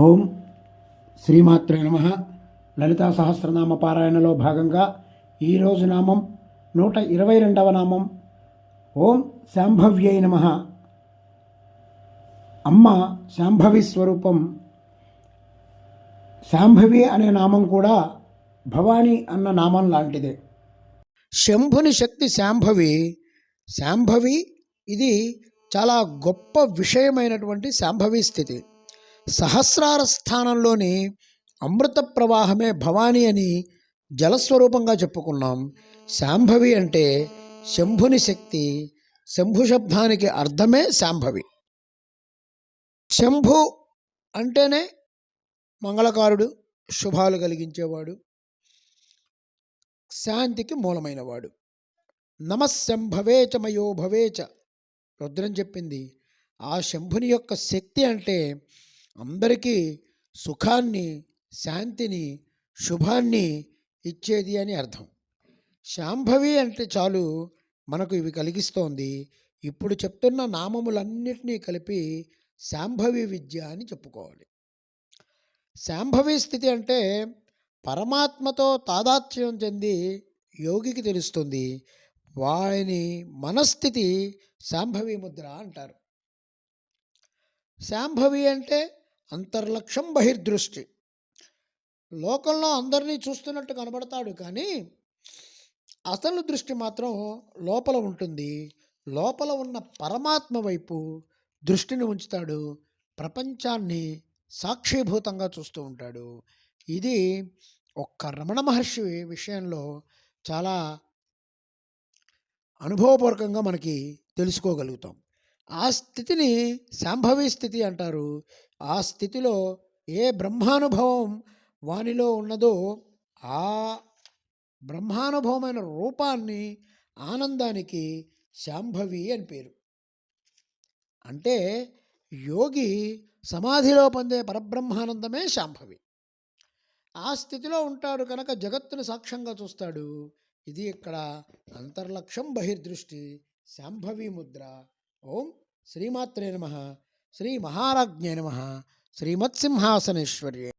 ఓం శ్రీమాత్రే నమ. లలితా సహస్రనామ పారాయణలో భాగంగా ఈరోజు నామం నూట ఇరవై రెండవ నామం. ఓం శాంభవ్యై నమ. అమ్మ శాంభవి స్వరూపం. శాంభవి అనే నామం కూడా భవాని అన్న నామం లాంటిదే. శంభుని శక్తి శాంభవి. శాంభవి ఇది చాలా గొప్ప విషయమైనటువంటి శాంభవి స్థితి. సహస్రార స్థానంలోని అమృత ప్రవాహమే భవాని అని జలస్వరూపంగా చెప్పుకున్నాం. శాంభవి అంటే శంభుని శక్తి. శంభు శబ్దానికి అర్థమే శాంభవి. శంభు అంటేనే మంగళకారుడు శుభాలు కలిగించేవాడు శాంతికి మూలమైనవాడు. నమశంభవేచ చ మయో భవే చ. రుద్రం చెప్పింది. ఆ శంభుని యొక్క శక్తి అంటే అందరికీ సుఖాన్ని శాంతిని శుభాన్ని ఇచ్చేది అని అర్థం. శాంభవి అంటే చాలు మనకు ఇవి కలిగిస్తోంది. ఇప్పుడు చెప్తున్న నామములన్నిటినీ కలిపి శాంభవి విద్య అని చెప్పుకోవాలి. శాంభవి స్థితి అంటే పరమాత్మతో తాదాత్మ్యం చెంది యోగికి తెలుస్తుంది. వాని మనస్థితి శాంభవి ముద్ర అంటారు. శాంభవి అంటే అంతర్లక్ష్యం బహిర్దృష్టి. లోకంలో అందరినీ చూస్తున్నట్టు కనబడతాడు కానీ అసలు దృష్టి మాత్రం లోపల ఉంటుంది. లోపల ఉన్న పరమాత్మ వైపు దృష్టిని ఉంచుతాడు. ప్రపంచాన్ని సాక్షిభూతంగా చూస్తూ ఉంటాడు. ఇది ఒక్క రమణ మహర్షి విషయంలో చాలా అనుభవపూర్వకంగా మనకి తెలుసుకోగలుగుతాం. ఆ స్థితిని శాంభవి స్థితి అంటారు. ఆ స్థితిలో ఏ బ్రహ్మానుభవం వానిలో ఉన్నదో ఆ బ్రహ్మానుభవమైన రూపాన్ని ఆనందానికి శాంభవి అని పేరు. అంటే యోగి సమాధిలో పొందే పరబ్రహ్మానందమే శాంభవి. ఆ స్థితిలో ఉంటాడు కనుక జగత్తును సాక్ష్యంగా చూస్తాడు. ఇది ఇక్కడ అంతర్లక్ష్యం బహిర్దృష్టి శాంభవి ముద్ర ఓం శ్రీమాత్రే నమ శ్రీ మహారాజ్ఞే నమ శ్రీమత్సింహాసనేశ్వర్యే